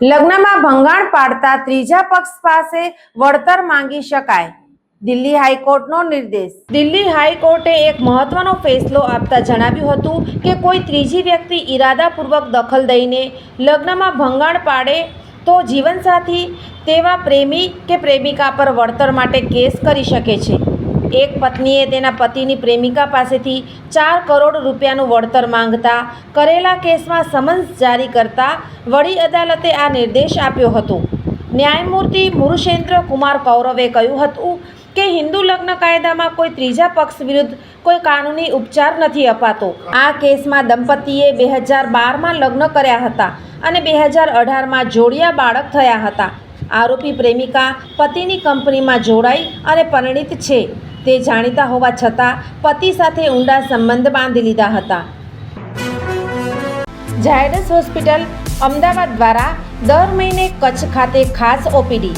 લગ્નમાં ભંગાણ પાડતા ત્રીજા પક્ષ પાસે વળતર માંગી શકાય. દિલ્હી હાઈકોર્ટનો નિર્દેશ. દિલ્હી હાઈકોર્ટે એક મહત્વનો ફેસલો આપતા જણાવ્યું હતું કે કોઈ ત્રીજી વ્યક્તિ ઈરાદાપૂર્વક દખલ દઈને લગ્નમાં ભંગાણ પાડે તો જીવનસાથી તેવા પ્રેમી કે પ્રેમિકા પર વળતર માટે કેસ કરી શકે છે. એક પત્નીએ તેના પતિની પ્રેમિકા પાસેથી ચાર કરોડ રૂપિયાનું વળતર માંગતા કરેલા કેસમાં સમન્સ જારી કરતા વડી અદાલતે આ નિર્દેશ આપ્યો હતો. ન્યાયમૂર્તિ મુરુષેન્દ્ર કુમાર કૌરવે કહ્યું હતું કે હિન્દુ લગ્ન કાયદામાં કોઈ ત્રીજા પક્ષ વિરુદ્ધ કોઈ કાનૂની ઉપચાર નથી અપાતો. આ કેસમાં દંપતીએ બે હજાર બારમાં લગ્ન કર્યા હતા અને બે હજાર અઢારમાં જોડિયા બાળક થયા હતા. આરોપી પ્રેમિકા પતિની કંપનીમાં જોડાઈ અને પરિણિત છે. તે જાણીતા હોવા છતાં પતિ સાથે ઊંડા સંબંધ બાંધી લીધા હતા. ઝાયડસ હોસ્પિટલ અમદાવાદ દ્વારા દર મહિને કચ્છ ખાતે ખાસ OPD.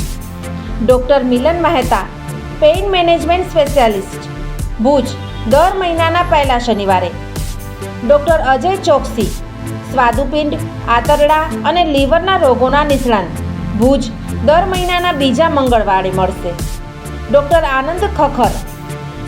Doctor Milan Mehta, pain management specialist, Bhuj, દર મહિનાના પહેલા શનિવારે. ડૉક્ટર અજય ચોકસી, સ્વાદુપિંડ, આંતરડા અને લીવરના રોગોના નિષ્ણાંત. ભુજ, દર મહિનાના બીજા મંગળવારે મળશે. Doctor Anand Khakhar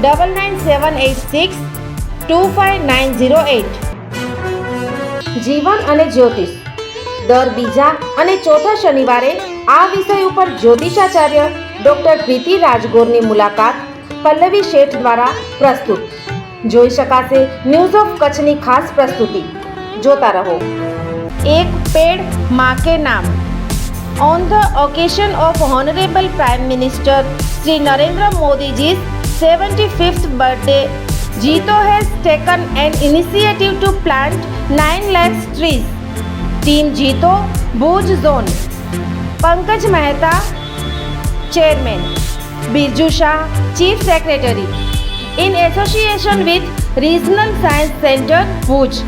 Double nine seven eight six two five nine zero eight જીવન અને જ્યોતિષ. દર બીજા અને ચોથા શનિવારે આ વિષય ઉપર જ્યોતિષાચાર્ય ડૉક્ટર પ્રીતિ રાજગોરની મુલાકાત પલ્લવી શેઠ દ્વારા પ્રસ્તુત. જોઈ શકાશે ન્યૂઝ ઓફ કચ્છની ખાસ પ્રસ્તુતિ. જોતા રહો. એક પેડમાં કે નામ. On the occasion of honourable prime minister Shri Narendra Modi's 75th birthday, Jito has taken an initiative to plant 9 lakhs trees. Team Jito, Bhuj Zone. Pankaj Mehta, Chairman. Birju Shah, Chief Secretary. In association with Regional Science Center, Bhuj.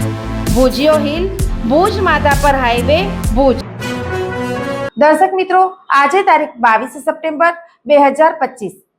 Bhujio Hill, Bhuj Madapar Highway, Bhuj. દર્શક મિત્રો આજે તારીખ બાવીસ September બે હજાર પચીસ